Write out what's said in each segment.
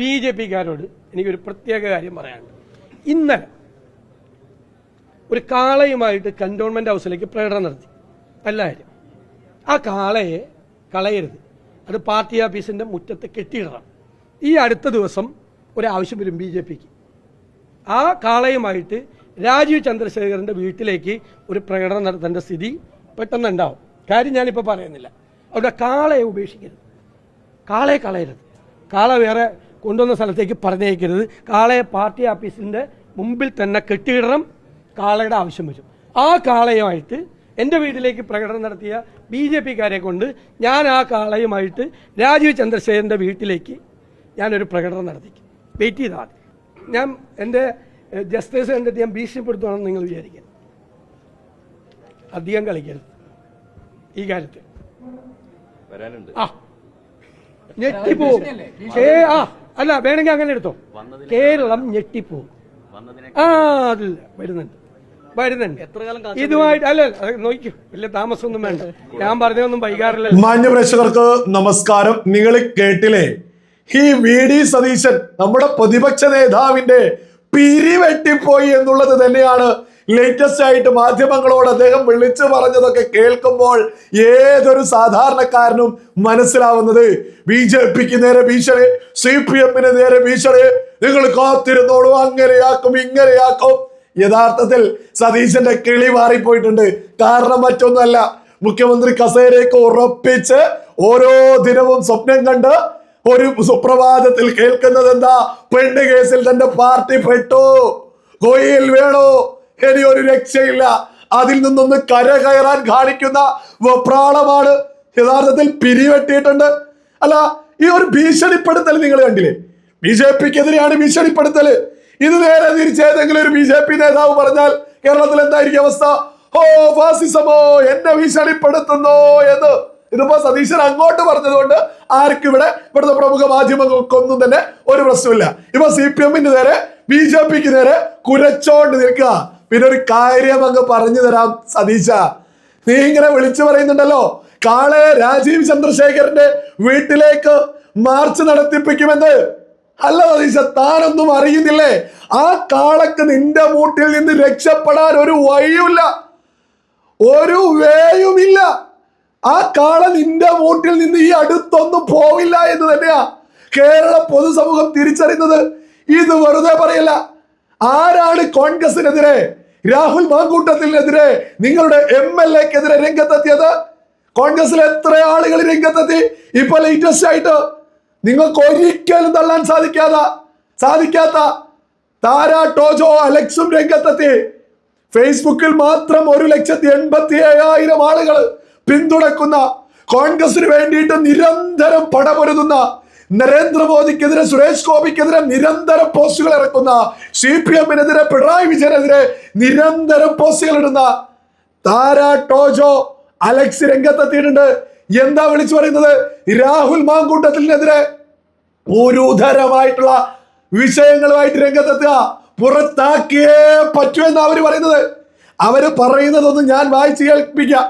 B J പിക്കാരോട് എനിക്കൊരു പ്രത്യേക കാര്യം പറയാനുണ്ട്. ഇന്നലെ ഒരു കാളയുമായിട്ട് കന്റോൺമെന്റ് ഹൗസിലേക്ക് പ്രകടനം നടത്തി. നല്ല കാര്യം. ആ കാളയെ കളയരുത്. അത് പാർട്ടി ഓഫീസിന്റെ മുറ്റത്ത് കെട്ടിയിടണം. ഈ അടുത്ത ദിവസം ഒരാവശ്യം വരും ബി ജെ പിക്ക്. ആ കാളയുമായിട്ട് രാജീവ് ചന്ദ്രശേഖരന്റെ വീട്ടിലേക്ക് ഒരു പ്രകടനം നടത്തേണ്ട സ്ഥിതി പെട്ടെന്ന് ഉണ്ടാവും കാര്യം ഞാനിപ്പോൾ പറയുന്നില്ല. അവിടെ കാളയെ ഉപേക്ഷിക്കരുത്. കാളയെ കളയരുത്. കാള വേറെ കൊണ്ടുവന്ന സ്ഥലത്തേക്ക് പറഞ്ഞേക്കരുത് കാളയെ പാർട്ടി ഓഫീസിന്റെ മുമ്പിൽ തന്നെ കെട്ടിയിടണം. കാളയുടെ ആവശ്യം വരും. ആ കാളയുമായിട്ട് എന്റെ വീട്ടിലേക്ക് പ്രകടനം നടത്തിയ ബി ജെ പിക്കാരെ കൊണ്ട് ഞാൻ ആ കാളയുമായിട്ട് രാജീവ് ചന്ദ്രശേഖരന്റെ വീട്ടിലേക്ക് ഞാനൊരു പ്രകടനം നടത്തി വെയിറ്റ് ചെയ്താൽ ഞാൻ എന്റെ ജസ്റ്റിസ് എന്റെ ഞാൻ ഭീഷണിപ്പെടുത്തുവാണെന്ന് നിങ്ങൾ വിചാരിക്കുക അധികം കളിക്കരുത്. ഈ കാര്യത്തിൽ. വരാനുണ്ട്. ആ. ഞെട്ടിപ്പോ ഏ ആ. അല്ല വേണമെങ്കിൽ അങ്ങനെ എടുത്തോ. കേരളം ഞെട്ടിപ്പോവും. വന്നതിനെ ആ അതിൽ വരുന്നുണ്ട്. വരുന്നുണ്ട്. ഇതുമായിട്ട് അല്ല നോക്കൂ വലിയ താമസമൊന്നും വേണ്ട. ഞാൻ പറഞ്ഞതൊന്നും വൈകാറില്ല മാന്യ പ്രേക്ഷകർക്ക് നമസ്കാരം. നിങ്ങൾ കേട്ടില്ലേ? ഈ വി ഡി സതീശൻ നമ്മുടെ പ്രതിപക്ഷ നേതാവിന്റെ പിരിവെട്ടിപ്പോയി എന്നുള്ളത് തന്നെയാണ് ലേറ്റസ്റ്റ് ആയിട്ട് മാധ്യമങ്ങളോട് അദ്ദേഹം വിളിച്ചു പറഞ്ഞതൊക്കെ കേൾക്കുമ്പോൾ ഏതൊരു സാധാരണക്കാരനും മനസ്സിലാവുന്നത്? ബി ജെ പിക്ക് നേരെ ഭീഷണി സി പി എമ്മിന് നേരെ ഭീഷണി. നിങ്ങൾ കാത്തിരുന്നോളൂ അങ്ങനെയാക്കും ഇങ്ങനെയാക്കും. യഥാർത്ഥത്തിൽ സതീശന്റെ കിളി മാറിപ്പോയിട്ടുണ്ട്. കാരണം മറ്റൊന്നുമല്ല മുഖ്യമന്ത്രി കസേരയ്ക്ക് ഉറപ്പിച്ച് ഓരോ ദിനവും സ്വപ്നം കണ്ട് ഒരു സുപ്രഭാതത്തിൽ കേൾക്കുന്നത് എന്താ? പെണ്ണ് കേസിൽ തന്റെ പാർട്ടി പെട്ടു. ഗോയിൽ വേണോ. ഇനി ഒരു രക്ഷയില്ല. അതിൽ നിന്നൊന്ന് കര കയറാൻ കാണിക്കുന്ന വെപ്രാളമാണ് യഥാർത്ഥത്തിൽ പിരിവെട്ടിയിട്ടുണ്ട്. അല്ല ഈ ഒരു ഭീഷണിപ്പെടുത്തൽ നിങ്ങൾ കണ്ടില്ലേ? ബി ജെ പിക്കെതിരെയാണ് ഭീഷണിപ്പെടുത്തൽ ഇത് നേരെ തിരിച്ചേതെങ്കിലും ഒരു ബി ജെ പി നേതാവ് പറഞ്ഞാൽ കേരളത്തിൽ എന്തായിരിക്കും അവസ്ഥ? ഓ ഫാസിസമോ എന്നെ ഭീഷണിപ്പെടുത്തുന്നോ എന്ന്. ഇതിപ്പോ സതീശൻ അങ്ങോട്ട് പറഞ്ഞതുകൊണ്ട് ആർക്കും ഇവിടെ ഇവിടുത്തെ പ്രമുഖ മാധ്യമങ്ങൾക്കൊന്നും തന്നെ ഒരു പ്രശ്നമില്ല ഇപ്പൊ സി പി എമ്മിന് നേരെ ബി ജെ പിക്ക് നേരെ കുരച്ചോണ്ട് നിൽക്കുക. പിന്നെ ഒരു കാര്യം അങ്ങ് പറഞ്ഞു തരാം സതീശ. നീ ഇങ്ങനെ വിളിച്ചു പറയുന്നുണ്ടല്ലോ കാളെ രാജീവ് ചന്ദ്രശേഖരന്റെ വീട്ടിലേക്ക് മാർച്ച് നടത്തിപ്പിക്കുമെന്ന്. അല്ല സതീശ താനൊന്നും അറിയുന്നില്ലേ? ആ കാളക്ക് നിന്റെ മൂട്ടിൽ നിന്ന് രക്ഷപ്പെടാൻ ഒരു വഴിയുമില്ല. ഒരു വേയുമില്ല. ആ കാള നിന്റെ മൂട്ടിൽ നിന്ന് ഈ അടുത്തൊന്നും പോവില്ല എന്ന് തന്നെയാ കേരള പൊതുസമൂഹം തിരിച്ചറിയുന്നത്. ഇത് വെറുതെ പറയല്ല. ആരാണ് കോൺഗ്രസിനെതിരെ രാഹുൽ മാങ്കൂട്ടത്തിനെതിരെ നിങ്ങളുടെ എം എൽ എക്കെതിരെ രംഗത്തെത്തിയത്? കോൺഗ്രസിൽ എത്ര ആളുകൾ രംഗത്തെത്തി? ഇപ്പൊ ലേറ്റസ്റ്റ് ആയിട്ട് നിങ്ങൾക്ക് ഒരിക്കലും തള്ളാൻ സാധിക്കാത്ത സാധിക്കാത്ത താര ടോജോ അലക്സും രംഗത്തെത്തി. ഫേസ്ബുക്കിൽ മാത്രം ഒരു ലക്ഷത്തി എൺപത്തി ഏഴായിരം ആളുകൾ പിന്തുണക്കുന്ന കോൺഗ്രസിന് വേണ്ടിയിട്ട് നിരന്തരം പടമൊരുതുന്ന നരേന്ദ്രമോദിക്കെതിരെ സുരേഷ് ഗോപിക്കെതിരെ നിരന്തരം പോസ്റ്റുകൾ ഇറക്കുന്ന സി പി എമ്മിനെതിരെ പിണറായി വിജയനെതിരെ നിരന്തരം പോസ്റ്റുകൾ ഇടുന്ന താര ടോജോ അലക്സ് രംഗത്തെത്തിയിട്ടുണ്ട്. എന്താ വിളിച്ചു പറയുന്നത്? രാഹുൽ മാങ്കൂട്ടത്തിനെതിരെ ഗുരുതരമായിട്ടുള്ള വിഷയങ്ങളുമായിട്ട് രംഗത്തെത്തുക. പുറത്താക്കിയേ പറ്റൂ എന്ന് അവർ പറയുന്നത്. അവർ പറയുന്നതൊന്നും ഞാൻ വായിച്ചു കേൾപ്പിക്കാം.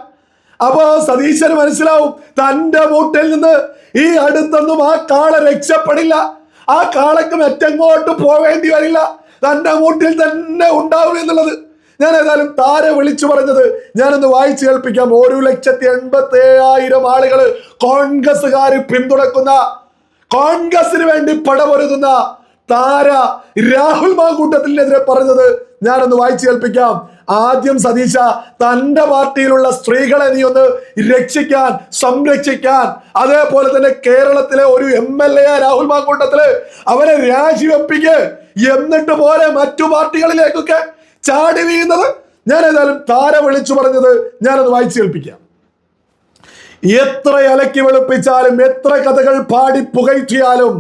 അപ്പോ സതീശന് മനസ്സിലാവും തന്റെ മൂട്ടിൽ നിന്ന് ഈ അടുത്തൊന്നും ആ കാള രക്ഷപ്പെടില്ല. ആ കാളക്ക് മറ്റെങ്ങോട്ട് പോവേണ്ടി വരില്ല. തന്റെ മൂട്ടിൽ തന്നെ ഉണ്ടാവും എന്നുള്ളത്. ഞാൻ ഏതായാലും താരെ വിളിച്ചു പറഞ്ഞത് ഞാനൊന്ന് വായിച്ചു കേൾപ്പിക്കാം. ഒരു ലക്ഷത്തി എൺപത്തി ഏഴായിരം ആളുകൾ കോൺഗ്രസ്സുകാർ പിന്തുണക്കുന്ന കോൺഗ്രസിന് വേണ്ടി പടപൊരുതുന്ന താര രാഹുൽ മാങ്കൂട്ടത്തിനെതിരെ പറഞ്ഞത് ഞാനൊന്ന് വായിച്ചു കേൾപ്പിക്കാം. ആദ്യം സതീശ തന്റെ പാർട്ടിയിലുള്ള സ്ത്രീകളെ നീ ഒന്ന് രക്ഷിക്കാൻ സംരക്ഷിക്കാൻ. അതേപോലെ തന്നെ കേരളത്തിലെ ഒരു M L A Rahul Mankoottathil അവരെ രാജിവെപ്പിക്ക്. എന്നിട്ട് പോലെ മറ്റു പാർട്ടികളിലേക്കൊക്കെ ചാടി വീഴുന്നത് ഞാൻ ഏതായാലും താര വിളിച്ചു പറഞ്ഞത് ഞാനത് വായിച്ചു കേൾപ്പിക്കാം. എത്ര അലക്കി വെളുപ്പിച്ചാലും എത്ര കഥകൾ പാടി പുകഴ്ത്തിയാലും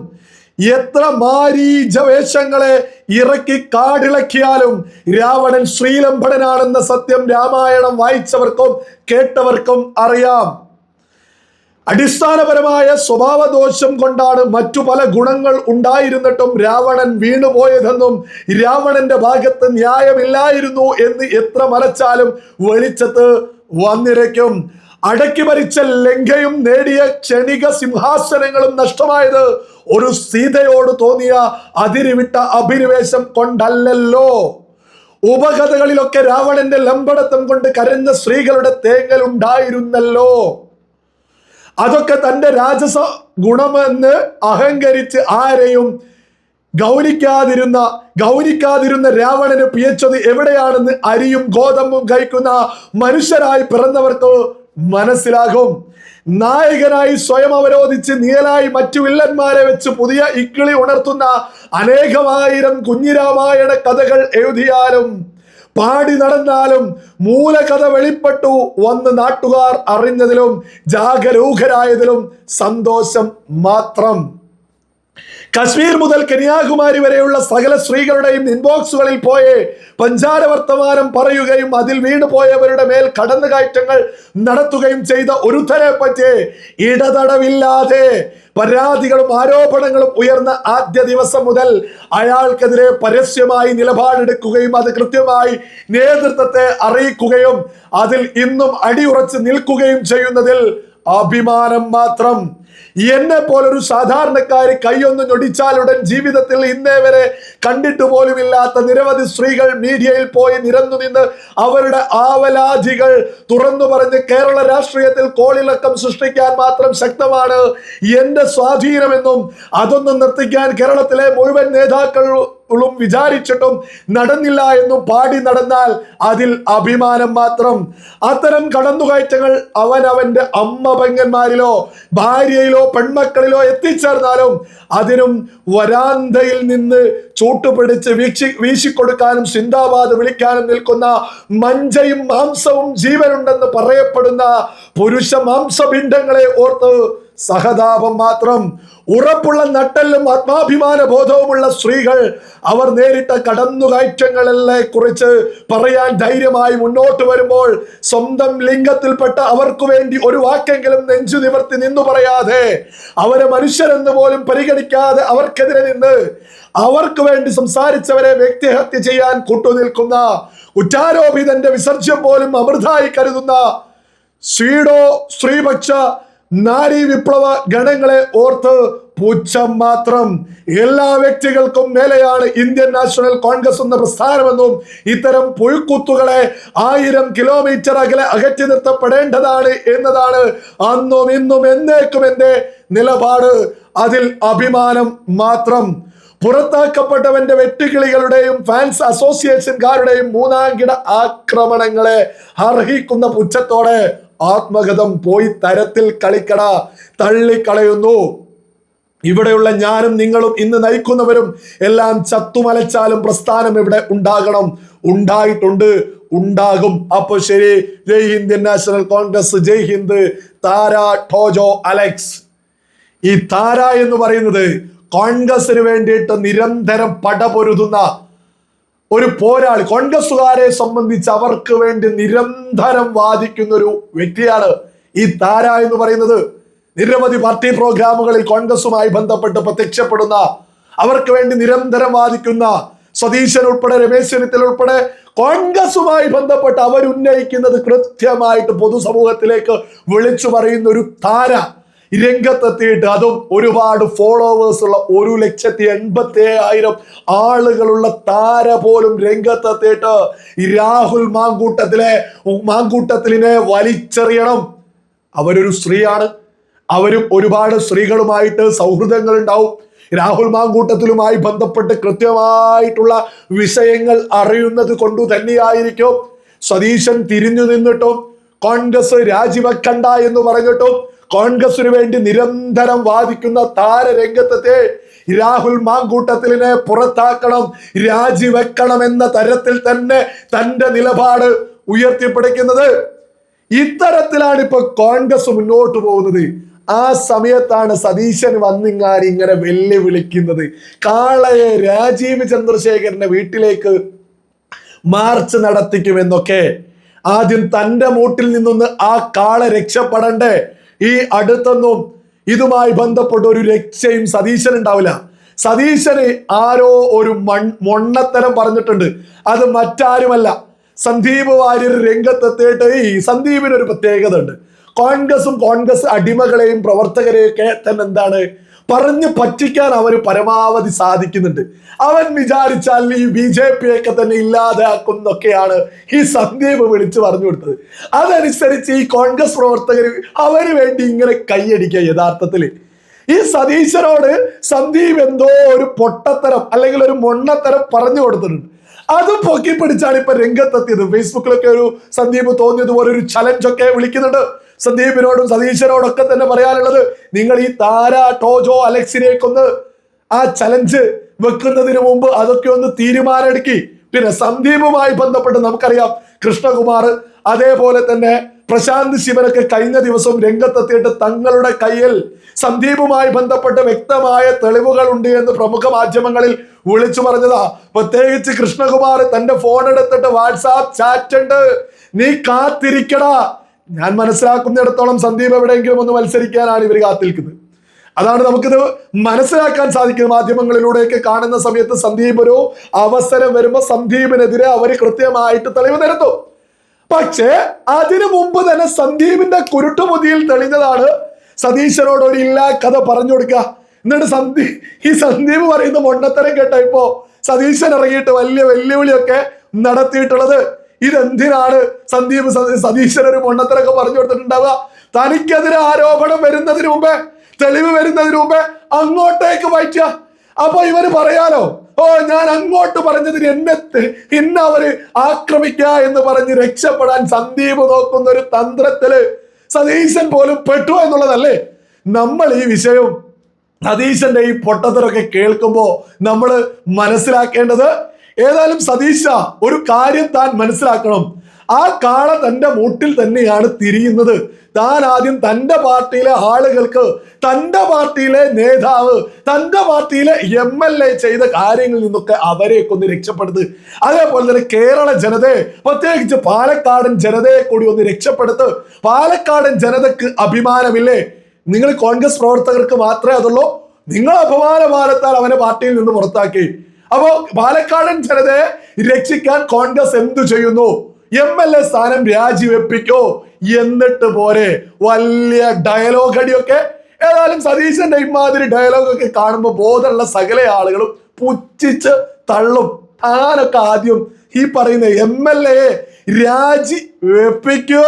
എത്ര മാരീജ വേഷങ്ങളെ ഇറക്കി കാടിളക്കിയാലും രാവണൻ ശ്രീലംഭടനാണെന്ന സത്യം രാമായണം വായിച്ചവർക്കും കേട്ടവർക്കും അറിയാം. അടിസ്ഥാനപരമായ സ്വഭാവദോഷം കൊണ്ടാണ് മറ്റു പല ഗുണങ്ങൾ ഉണ്ടായിരുന്നിട്ടും രാവണൻ വീണുപോയതെന്നും രാവണന്റെ ഭാഗത്ത് ന്യായമില്ലായിരുന്നു എന്ന് എത്ര മറച്ചാലും വെളിച്ചത്ത് വന്നിരയ്ക്കും അടക്കി ഭരിച്ച ലങ്കയും നേടിയ ക്ഷണിക സിംഹാസനങ്ങളും നഷ്ടമായത് ഒരു സീതയോട് തോന്നിയ അതിരുവിട്ട അഭിനിവേശം കൊണ്ടല്ലല്ലോ. ഉപകഥകളിലൊക്കെ രാവണന്റെ ലമ്പടത്തം കൊണ്ട് കരഞ്ഞ സ്ത്രീകളുടെ തേങ്ങൽ ഉണ്ടായിരുന്നല്ലോ അതൊക്കെ തന്റെ രാജസ ഗുണമെന്ന് അഹങ്കരിച്ച് ആരെയും ഗൗനിക്കാതിരുന്ന ഗൗനിക്കാതിരുന്ന രാവണന് പിയച്ചത് എവിടെയാണെന്ന് അരിയും ഗോതമ്പും കഴിക്കുന്ന മനുഷ്യരായി പിറന്നവർക്ക് മനസ്സിലാകും. നായകനായി സ്വയം അവരോധിച്ച് നീലായി മറ്റു വില്ലന്മാരെ വെച്ച് പുതിയ ഇക്കിളി ഉണർത്തുന്ന അനേകമായിരം കുഞ്ഞിരാമായണ കഥകൾ എഴുതിയാലും പാടി നടന്നാലും മൂലകഥ വെളിപ്പെട്ടു വന്ന് നാട്ടുകാർ അറിഞ്ഞതിലും ജാഗരൂകരായതിലും സന്തോഷം മാത്രം. കശ്മീർ മുതൽ കന്യാകുമാരി വരെയുള്ള സകല സ്ത്രീകളുടെയും ഇൻബോക്സുകളിൽ പോയേ പഞ്ചാര വർത്തമാനം പറയുകയും അതിൽ വീണു പോയവരുടെ മേൽ കടന്നുകയറ്റങ്ങൾ നടത്തുകയും ചെയ്ത ഒരുത്തരെ പറ്റി ഇടതടവില്ലാതെ പരാതികളും ആരോപണങ്ങളും ഉയർന്ന ആദ്യ ദിവസം മുതൽ അയാൾക്കെതിരെ പരസ്യമായി നിലപാടെടുക്കുകയും അത് കൃത്യമായി നേതൃത്വത്തെ അറിയിക്കുകയും അതിൽ ഇന്നും അടിയുറച്ച് നിൽക്കുകയും ചെയ്യുന്നതിൽ അഭിമാനം മാത്രം. എന്നെ പോലൊരു സാധാരണക്കാരി കൈയൊന്ന് ഞൊടിച്ചാലുടൻ ജീവിതത്തിൽ ഇന്നേ വരെ കണ്ടിട്ട് പോലുമില്ലാത്ത നിരവധി സ്ത്രീകൾ മീഡിയയിൽ പോയി നിരന്നു നിന്ന് അവരുടെ ആവലാധികൾ തുറന്നു പറഞ്ഞ് കേരള രാഷ്ട്രീയത്തിൽ കോളിളക്കം സൃഷ്ടിക്കാൻ മാത്രം ശക്തമാണ് എന്റെ സ്വാധീനമെന്നും അതൊന്നും നിർത്തിക്കാൻ കേരളത്തിലെ മുഴുവൻ നേതാക്കളും വിചാരിച്ചിട്ടും നടന്നില്ല എന്നും പാടി നടന്നാൽ അതിൽ അഭിമാനം മാത്രം. അത്തരം കടന്നുകയറ്റങ്ങൾ അവൻ അവന്റെ അമ്മ പെങ്ങന്മാരിലോ ഭാര്യയിലോ പെൺമക്കളിലോ എത്തിച്ചേർന്നാലും അതിനും വരാന്തയിൽ നിന്ന് ചൂട്ടുപിടിച്ച് വീക്ഷി വീശിക്കൊടുക്കാനും സിന്ദാബാദ് വിളിക്കാനും നിൽക്കുന്ന മഞ്ചയും മാംസവും ജീവനുണ്ടെന്ന് പറയപ്പെടുന്ന പുരുഷ മാംസപിണ്ഡങ്ങളെ ഓർത്ത് സഹതാപം മാത്രം ഉറപ്പുള്ള നട്ടലും ആത്മാഭിമാന ബോധവുമുള്ള സ്ത്രീകൾ അവർ നേരിട്ട കടന്നുകയറ്റങ്ങളെ കുറിച്ച് പറയാൻ ധൈര്യമായി മുന്നോട്ട് വരുമ്പോൾ സ്വന്തം ലിംഗത്തിൽപ്പെട്ട അവർക്ക് വേണ്ടി ഒരു വാക്കെങ്കിലും നെഞ്ചു നിവർത്തി നിന്നു പറയാതെ അവരെ മനുഷ്യരെന്ന് പോലും പരിഗണിക്കാതെ അവർക്കെതിരെ നിന്ന് അവർക്ക് വേണ്ടി സംസാരിച്ചവരെ വ്യക്തിഹത്യ ചെയ്യാൻ കൂട്ടുനിൽക്കുന്ന കുറ്റാരോപിതന്റെ വിസർജ്യം പോലും അമൃതായി കരുതുന്ന സ്വീഡോ സ്ത്രീപക്ഷ നാരി വിപ്ലവ ഗണങ്ങളെ ഓർത്ത് പുച്ഛം മാത്രം. എല്ലാ വ്യക്തികൾക്കും മേലെയാണ് ഇന്ത്യൻ നാഷണൽ കോൺഗ്രസ് എന്ന പ്രസ്ഥാനമെന്നും ഇത്തരം പുഴുക്കുത്തുകളെ ആയിരം കിലോമീറ്റർ അകലെ അകറ്റി നിർത്തപ്പെടേണ്ടതാണ് എന്നതാണ് അന്നും ഇന്നും എന്നേക്കും എന്റെ നിലപാട്. അതിൽ അഭിമാനം മാത്രം. പുറത്താക്കപ്പെട്ടവന്റെ വെട്ടുകിളികളുടെയും ഫാൻസ് അസോസിയേഷൻകാരുടെയും മൂന്നാംകിട ആക്രമണങ്ങളെ അർഹിക്കുന്ന പുച്ഛത്തോടെ ആത്മഗതം പോയി തരത്തിൽ കളിക്കട തള്ളിക്കളയുന്നു. ഇവിടെയുള്ള ഞാനും നിങ്ങളും ഇന്ന് നയിക്കുന്നവരും എല്ലാം ചത്തുമലച്ചാലും പ്രസ്ഥാനം ഇവിടെ ഉണ്ടാകണം. ഉണ്ടായിട്ടുണ്ട് ഉണ്ടാകും. അപ്പൊ ശരി ജയ് ഹിന്ദ് നാഷണൽ കോൺഗ്രസ് ജയ് ഹിന്ദ് താര ടോജോ അലക്സ്. ഈ താര എന്ന് പറയുന്നത് കോൺഗ്രസിന് വേണ്ടിയിട്ട് നിരന്തരം പടപൊരുതുന്ന ഒരു പോരാളി കോൺഗ്രസുകാരെ സംബന്ധിച്ച് അവർക്ക് വേണ്ടി നിരന്തരം വാദിക്കുന്ന ഒരു വ്യക്തിയാണ് ഈ താര എന്ന് പറയുന്നത്. നിരവധി പാർട്ടി പ്രോഗ്രാമുകളിൽ കോൺഗ്രസുമായി ബന്ധപ്പെട്ട് പ്രത്യക്ഷപ്പെടുന്ന അവർക്ക് വേണ്ടി നിരന്തരം വാദിക്കുന്ന സതീശൻ ഉൾപ്പെടെ രമേശ് ചെന്നിത്തല ഉൾപ്പെടെ കോൺഗ്രസുമായി ബന്ധപ്പെട്ട് അവരുന്നയിക്കുന്നത് കൃത്യമായിട്ട് പൊതുസമൂഹത്തിലേക്ക് വിളിച്ചു പറയുന്ന ഒരു താര. രംഗത്തെത്തിയിട്ട് അതും ഒരുപാട് ഫോളോവേഴ്സ് ഉള്ള ഒരു ലക്ഷത്തി എൺപത്തി ആയിരം ആളുകളുള്ള താര പോലും രംഗത്തെത്തിയിട്ട് രാഹുൽ മാങ്കൂട്ടത്തിലെ മാങ്കൂട്ടത്തിലിനെ വലിച്ചെറിയണം. അവരൊരു സ്ത്രീയാണ്. അവരും ഒരുപാട് സ്ത്രീകളുമായിട്ട് സൗഹൃദങ്ങൾ ഉണ്ടാവും രാഹുൽ മാങ്കൂട്ടത്തിലുമായി ബന്ധപ്പെട്ട് കൃത്യമായിട്ടുള്ള വിഷയങ്ങൾ അറിയുന്നത് കൊണ്ടു തന്നെയായിരിക്കും. സതീശൻ തിരിഞ്ഞു നിന്നിട്ടും കോൺഗ്രസ് രാജിവെക്കണ്ട എന്ന് പറഞ്ഞിട്ടും കോൺഗ്രസിന് വേണ്ടി നിരന്തരം വാദിക്കുന്ന താരരംഗത്തെ രാഹുൽ മാങ്കൂട്ടത്തിലിനെ പുറത്താക്കണം രാജിവെക്കണം എന്ന തരത്തിൽ തന്നെ തന്റെ നിലപാട് ഉയർത്തിപ്പിടിക്കുന്നത്. ഇത്തരത്തിലാണ് ഇപ്പൊ കോൺഗ്രസ് മുന്നോട്ട് പോകുന്നത്. ആ സമയത്താണ് സതീശൻ വന്നിങ്ങാരി ഇങ്ങനെ വെല്ലുവിളിക്കുന്നത്. കാളയെ രാജീവ് ചന്ദ്രശേഖരന്റെ വീട്ടിലേക്ക് മാർച്ച് നടത്തിക്കുമെന്നൊക്കെ. ആദ്യം തന്റെ മൂട്ടിൽ നിന്നൊന്ന് ആ കാള രക്ഷപ്പെടണ്ടേ? ഈ അടുത്തൊന്നും ഇതുമായി ബന്ധപ്പെട്ട ഒരു രക്ഷയും സതീശൻ ഉണ്ടാവില്ല. സതീശന് ആരോ ഒരു മൺ മൊണ്ണത്തരം പറഞ്ഞിട്ടുണ്ട്. അത് മറ്റാരുമല്ല. സന്ദീപ് വാര്യർ രംഗത്തെത്തിയിട്ട് ഈ സന്ദീപിനൊരു പ്രത്യേകത ഉണ്ട് കോൺഗ്രസും കോൺഗ്രസ് അടിമകളെയും പ്രവർത്തകരെയൊക്കെ തന്നെ എന്താണ് പറഞ്ഞു പറ്റിക്കാൻ അവർ പരമാവധി സാധിക്കുന്നുണ്ട്. അവൻ വിചാരിച്ചാൽ ഈ ബി ജെ പി ഒക്കെ തന്നെ ഇല്ലാതാക്കുന്നൊക്കെയാണ് ഈ സന്ദീപ് വിളിച്ചു പറഞ്ഞു കൊടുത്തത്. അതനുസരിച്ച് ഈ കോൺഗ്രസ് പ്രവർത്തകർ അവന് വേണ്ടി ഇങ്ങനെ കൈയടിക്കുക യഥാർത്ഥത്തിൽ. ഈ സതീശനോട് സന്ദീപ് എന്തോ ഒരു പൊട്ടത്തരം അല്ലെങ്കിൽ ഒരു മൊണ്ണത്തരം പറഞ്ഞു കൊടുത്തിട്ടുണ്ട്. അത് പൊക്കി പിടിച്ചാണ് ഇപ്പൊ രംഗത്തെത്തിയത്. ഫേസ്ബുക്കിലൊക്കെ ഒരു സന്ദീപ് തോന്നിയതുപോലെ ഒരു ചലഞ്ച് ഒക്കെ വിളിക്കുന്നുണ്ട്. സന്ദീപിനോടും സതീശനോടൊക്കെ തന്നെ പറയാനുള്ളത് നിങ്ങൾ ഈ താര ടോജോ അലക്സിനെയൊക്കൊന്ന് ആ ചലഞ്ച് വെക്കുന്നതിന് മുമ്പ് അതൊക്കെ ഒന്ന് തീരുമാനമെടുക്കി. പിന്നെ സന്ദീപുമായി ബന്ധപ്പെട്ട് നമുക്കറിയാം കൃഷ്ണകുമാർ അതേപോലെ തന്നെ പ്രശാന്ത് ശിവനൊക്കെ കഴിഞ്ഞ ദിവസം രംഗത്തെത്തിയിട്ട് തങ്ങളുടെ കയ്യിൽ സന്ദീപുമായി ബന്ധപ്പെട്ട് വ്യക്തമായ തെളിവുകൾ ഉണ്ട് എന്ന് പ്രമുഖ മാധ്യമങ്ങളിൽ വിളിച്ചു പറഞ്ഞതാ. പ്രത്യേകിച്ച് കൃഷ്ണകുമാർ തന്റെ ഫോൺ എടുത്തിട്ട് വാട്സാപ്പ് ചാറ്റ് ഉണ്ട്. നീ കാത്തിരിക്കടാ. ഞാൻ മനസ്സിലാക്കുന്നിടത്തോളം സന്ദീപ് എവിടെയെങ്കിലും ഒന്ന് മത്സരിക്കാനാണ് ഇവർ കാത്തിരിക്കുന്നത്. അതാണ് നമുക്കിത് മനസ്സിലാക്കാൻ സാധിക്കുന്നത് മാധ്യമങ്ങളിലൂടെയൊക്കെ കാണുന്ന സമയത്ത് സന്ദീപ് ഒരു അവസരം വരുമ്പോൾ സന്ദീപിനെതിരെ അവർ കൃത്യമായിട്ട് തെളിവ് നിരത്തും. പക്ഷേ അതിനു മുമ്പ് തന്നെ സന്ദീപിന്റെ കുരുട്ടുമുതിയിൽ തെളിഞ്ഞതാണ് സതീശനോട് ഒരു ഇല്ലാ കഥ പറഞ്ഞു കൊടുക്കുക. എന്നിട്ട് സന്ദീപ് ഈ സന്ദീപ് പറയുന്ന മൊണ്ടത്തരം കേട്ട ഇപ്പോ സതീശൻ ഇറങ്ങിയിട്ട് വലിയ വെല്ലുവിളിയൊക്കെ നടത്തിയിട്ടുള്ളത് ഇതെന്തിനാണ് സന്ദീപ് സതീശ്വരൻ ഒരു മൊണ്ണത്തരൊക്കെ പറഞ്ഞു കൊടുത്തിട്ടുണ്ടാവുക? തനിക്കെതിരെ ആരോപണം വരുന്നതിന് മുമ്പേ തെളിവ് വരുന്നതിന് മുമ്പേ അങ്ങോട്ടേക്ക് വായിച്ച അപ്പൊ ഇവർ പറയാലോ ഓ ഞാൻ അങ്ങോട്ട് പറഞ്ഞതിന് എന്നെ ഇന്ന് അവർ ആക്രമിക്ക എന്ന് പറഞ്ഞ് രക്ഷപ്പെടാൻ സന്ദീപ് നോക്കുന്ന ഒരു തന്ത്രത്തിൽ സതീശൻ പോലും പെട്ടു എന്നുള്ളതല്ലേ? നമ്മൾ ഈ വിഷയം സതീശന്റെ ഈ പൊട്ടത്തരൊക്കെ കേൾക്കുമ്പോ നമ്മൾ മനസ്സിലാക്കേണ്ടത് ഏതായാലും സതീശ ഒരു കാര്യം താൻ മനസ്സിലാക്കണം. ആ കാള തന്റെ മൂട്ടിൽ തന്നെയാണ് തിരിയുന്നത്. താൻ ആദ്യം തന്റെ പാർട്ടിയിലെ ആളുകൾക്ക് തന്റെ പാർട്ടിയിലെ നേതാവ് തന്റെ പാർട്ടിയിലെ എം എൽ എ ചെയ്ത കാര്യങ്ങളിൽ നിന്നൊക്കെ അവരെയൊക്കെ ഒന്ന് രക്ഷപ്പെടുത്ത്. അതേപോലെ തന്നെ കേരള ജനതയെ പ്രത്യേകിച്ച് പാലക്കാടൻ ജനതയെ കൂടി ഒന്ന് രക്ഷപ്പെടുത്ത്. പാലക്കാടൻ ജനതക്ക് അഭിമാനമില്ലേ? നിങ്ങൾ കോൺഗ്രസ് പ്രവർത്തകർക്ക് മാത്രമേ അതുള്ളൂ. നിങ്ങൾ അപമാനമാനത്താൽ അവനെ പാർട്ടിയിൽ നിന്ന് പുറത്താക്കി. അപ്പോ പാലക്കാടൻ ജനതയെ രക്ഷിക്കാൻ കോൺഗ്രസ് എന്തു ചെയ്യുന്നു? എം എൽ എ സ്ഥാനം രാജിവെപ്പിക്കോ? എന്നിട്ട് പോരെ. വലിയ ഡയലോഗ് അടിയൊക്കെ. ഏതായാലും സതീശന്റെ ഇമാതിരി ഡയലോഗ് ഒക്കെ കാണുമ്പോൾ ബോധമുള്ള സകല ആളുകളും പുച്ഛിച്ച് തള്ളും. താനൊക്കെ ആദ്യം ഈ പറയുന്ന എം എൽ എ രാജി വെപ്പിക്കോ